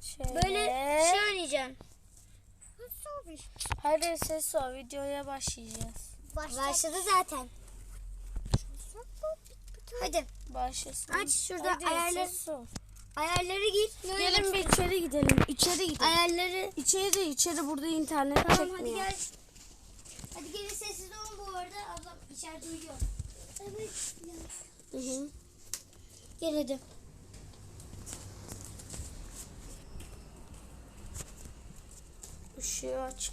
Şöyle. Böyle şey oynayacaksın. Hadi ses ol. Videoya başlayacağız. Başladı zaten. Hadi Başlasın. Aç şurada Hadi, ayarları- ayarları git. Gelin bir içeri gidelim. İçeri gidelim. Ayarları. İçeri içeri burada internet Tamam çekmiyor. hadi gel. Hadi gelin sessiz olun bu arada. Ablam içeride uyuyor. Evet. Hı hı. Gel hadi. Işığı aç.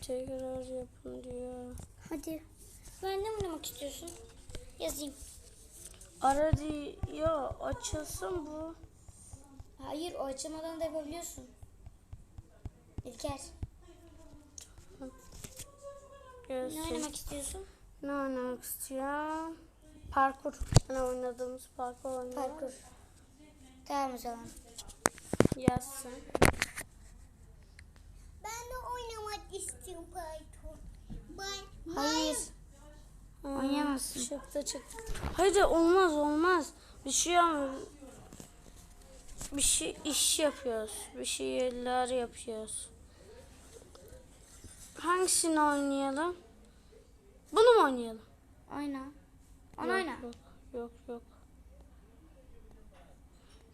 Tekrar yapın diyor. Hadi. Ben ne oynamak istiyorsun? Yazayım. Ara diyor açılsın bu. Hayır o açamadan da yapabiliyorsun. İlker. Ne oynamak istiyorsun? Ne oynamak istiyorum? Parkur. Ne oynadığımız parkur oynuyor. Parkur. Tamam o zaman. Yazsın. Ben de oynamak istiyorum Python. Ben, Hayır. Ha, Oynayamazsın. Çıktı çıktı. Hayır olmaz olmaz. Bir şey ama bir şey iş yapıyoruz. Bir şeyler yapıyoruz. Hangisini oynayalım? Bunu mu oynayalım? Oyna. Onu Yok, oyna. Yok yok yok.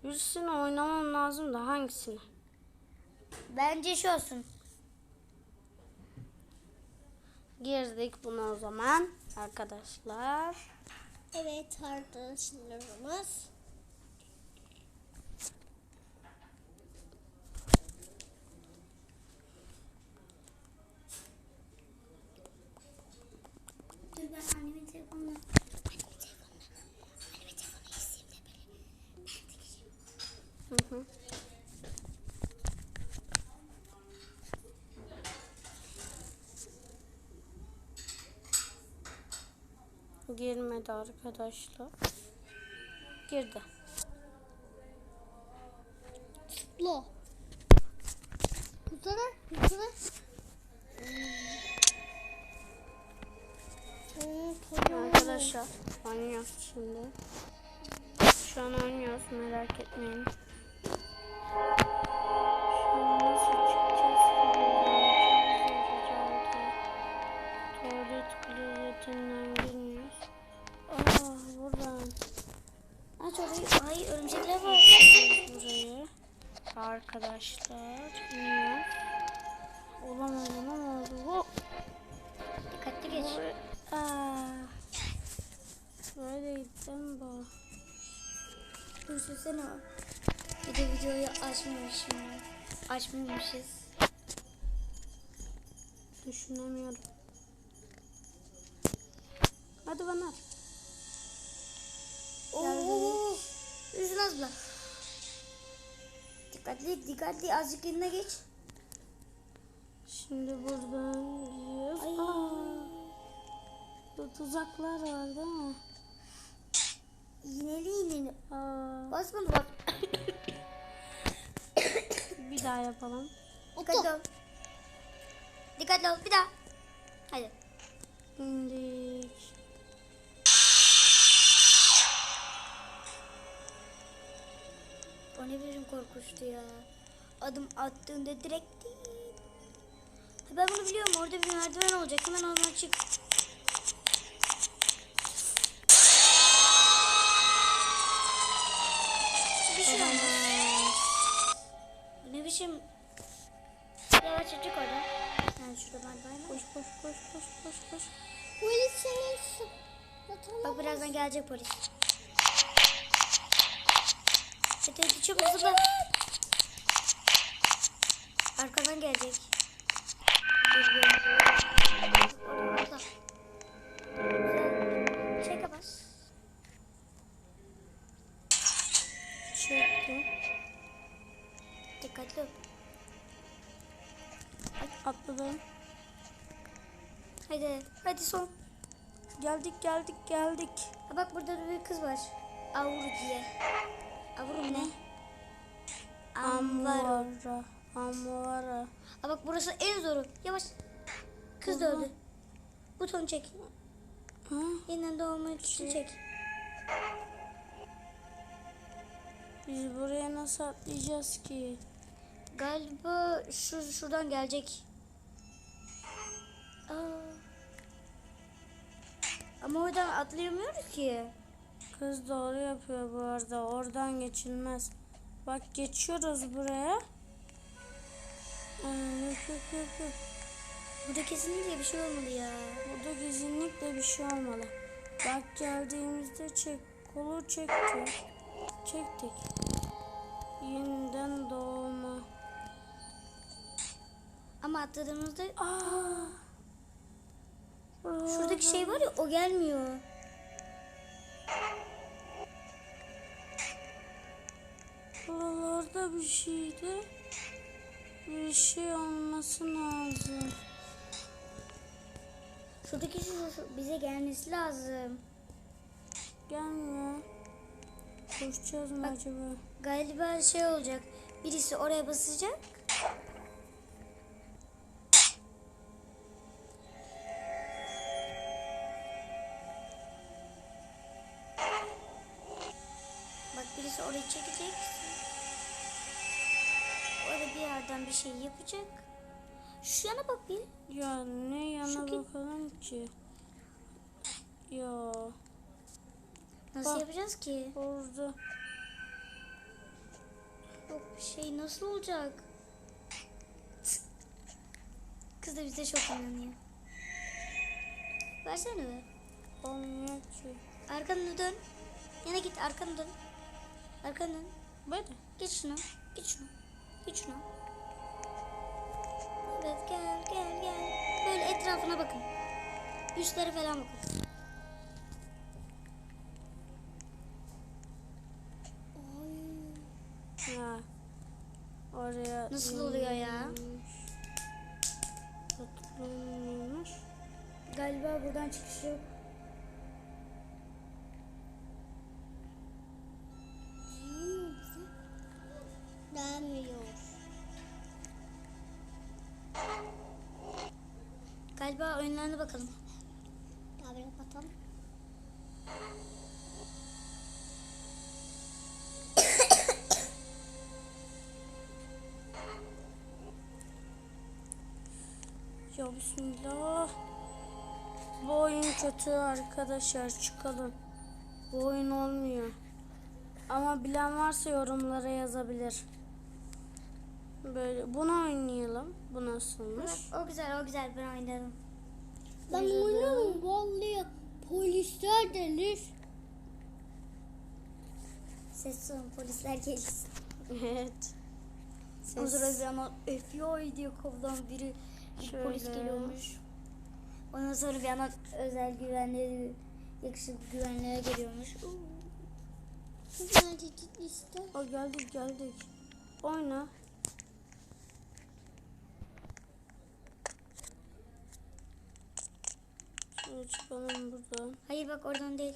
Birisini oynamam lazım da hangisini? Bence şu olsun. Girdik buna o zaman arkadaşlar. Evet arkadaşlarımız. Dur ben annemin telefonuna. Hı hı. Girmedi arkadaşlar. Girdi. Lo. Kutsana, kutsana. Arkadaşlar oynuyoruz şimdi. Şu an oynuyoruz merak etmeyin. Düşünsene. Bir de videoyu açmamışım. Açmamışız. Düşünemiyorum. Hadi bana. at. Oo. Üzün abla. Dikkatli dikkatli azıcık yanına geç. Şimdi buradan gidiyoruz. Aa. Tuzaklar var değil mi? İğneli iğneli. Aa. Basmadı bak. Bir daha yapalım. Dikkatli ol. Dikkatli ol bir daha. Hadi. İndik. O ne biçim korkuştu ya. Adım attığında direkt değil. Ben bunu biliyorum. Orada bir merdiven olacak. Hemen oradan çık. Bir şey olmaz. Ne biçim? Yavaş çık oradan. Yani şurada merdiven var. Koş koş koş koş koş koş. Polis seni sıkmatamaz. Bak birazdan gelecek polis. Hadi hadi çabuk zıpla. Arkadan gelecek. Dur, dur. Oradan Atladım. Hadi hadi son. Geldik geldik geldik. Ha bak burada da bir kız var. Avru diye. Avru ne? Amvaro. Var ha. Bak burası en zoru. Yavaş. Kız da öldü. Buton çek. Hı? Yeniden doğma tuşunu çek. Biz buraya nasıl atlayacağız ki? Galiba şu şuradan gelecek. Aa. Ama oradan atlayamıyoruz ki. Kız doğru yapıyor bu arada. Oradan geçilmez. Bak geçiyoruz buraya. Yok yok yok yok. Burada kesinlikle bir şey olmalı ya. Burada kesinlikle bir şey olmalı. Bak geldiğimizde çek. Kolu çekti. Çektik. Yeniden doğma. Ama atladığımızda Aa. Şuradaki şey var ya o gelmiyor. Buralarda bir şeydi. Bir şey olması lazım. Şuradaki şu, şu bize gelmesi lazım. Gelmiyor. Koşacağız mı Bak. acaba? Galiba şey olacak. Birisi oraya basacak. Bak birisi orayı çekecek. Orada bir yerden bir şey yapacak. Şu yana bak bir. Ya ne yana Şu bakalım ki? Ya Nasıl Bak. yapacağız ki? orada. Yok bir şey nasıl olacak? Kız da bize çok inanıyor. Versene be. Olmuyor ki. Arkanı dön. Yana git arkanı dön. Arkanı dön. Böyle. Git şunu. Git şunu. Git şunu. Evet gel gel gel. Böyle etrafına bakın. Üstlere falan bakın. Ya. Oraya. Nasıl oluyor ya? Galiba buradan çıkış yok. Galiba oyunlarına bakalım. Tablet kapatalım. Ya bismillah. Bu oyun kötü arkadaşlar çıkalım. Bu oyun olmuyor. Ama bilen varsa yorumlara yazabilir. Böyle bunu oynayalım. Bu nasılmış? O güzel o güzel ben oynadım. Ben oynuyorum. Vallahi polisler gelir. Ses olun polisler gelsin. Evet. O Ses. sırada bir ama FBI diye kovdan biri Şöyle. polis geliyormuş. Ondan sonra bir yana özel güvenleri yakışıklı güvenliğe geliyormuş. Nerede işte? O geldik geldik. Oyna. Şimdi çıkalım buradan. Hayır bak oradan değil.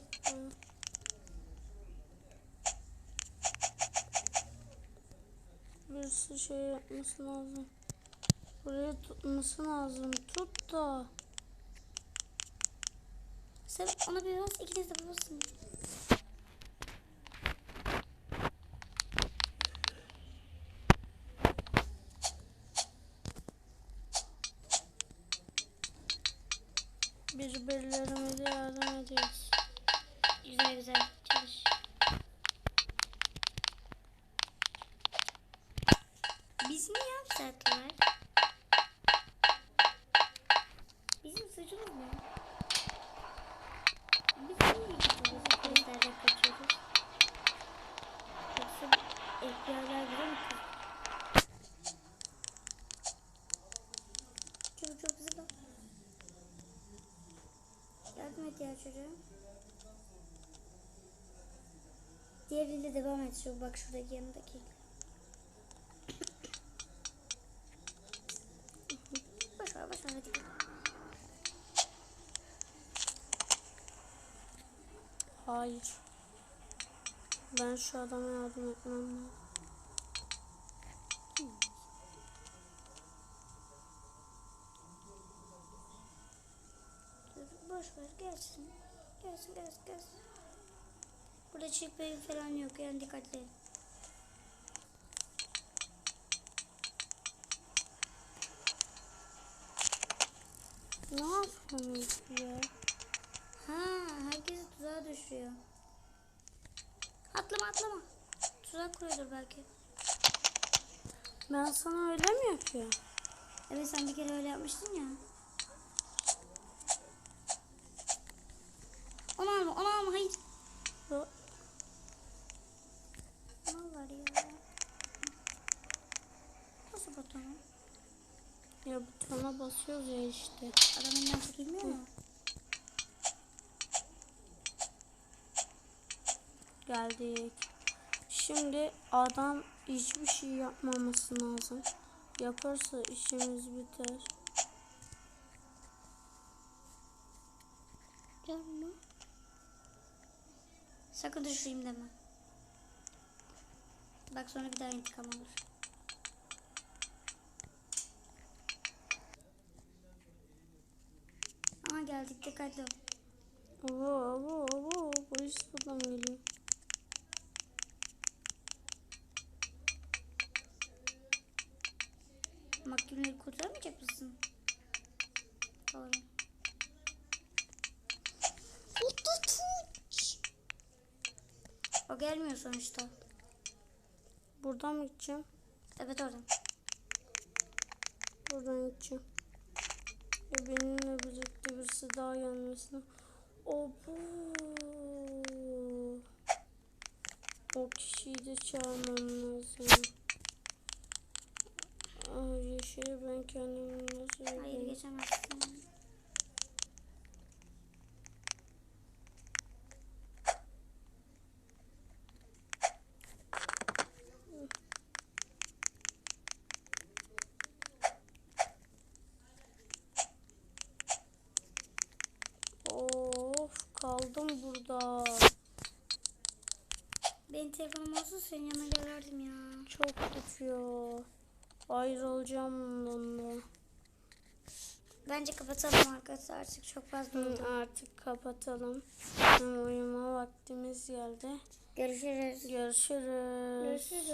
Birisi şey yapması lazım. Buraya tutması lazım. Tut da. Sen ona bir bas ikiniz de basın. Yardım ediyoruz. Güzel çalış. Biz niye yapsattılar? Bizim suçumuz ne? Biz niye gidiyoruz? Polislerden kaçıyoruz. Yoksa FBI'ler bize mi kızdı? Çabuk çabuk zıpla. Yardım et ya. Diğeriyle devam et. Şu bak şuradaki yanındaki. boş ver boş ver hadi. Hayır. Ben şu adama yardım etmem lazım. boş ver gelsin. Gelsin gelsin gelsin. Burada çift beyin falan yok yani dikkatli. Ne yapıyorsunuz ya? Ha herkesi tuzağa düşürüyor. Atlama atlama. Tuzak kuruyordur belki. Ben sana öyle mi yapıyorum? Evet sen bir kere öyle yapmıştın ya. Onu alma onu alma hayır. Bu- Ne var ya? Nasıl butonu? Ya butona basıyoruz ya işte. Adam elinden çekilmiyor mu? Geldik. Şimdi adam hiçbir şey yapmaması lazım. Yaparsa işimiz biter. Gelme. Sakın düşüreyim deme. Bak sonra bir daha intikam alır. Geldik dikkatli ol. Oo, oo, oo, polis adam geliyor. Mahkumları kurtaramayacak mısın? Doğru. O gelmiyor sonuçta. Buradan mı gideceğim? Evet oradan. Buradan gideceğim. Ya benimle birlikte birisi daha gelmesine. O bu. O kişiyi de çağırmam lazım. Ay yeşili ben kendimi nasıl Hayır geçemezsin. Kaldım burada. Benim telefonum olsa senin yanına gelirdim ya. Çok tutuyor. Ayrılacağım bundan. Bence kapatalım arkadaşlar artık çok fazla oldu. Artık kapatalım. Uyuma vaktimiz geldi. Görüşürüz. Görüşürüz. Görüşürüz.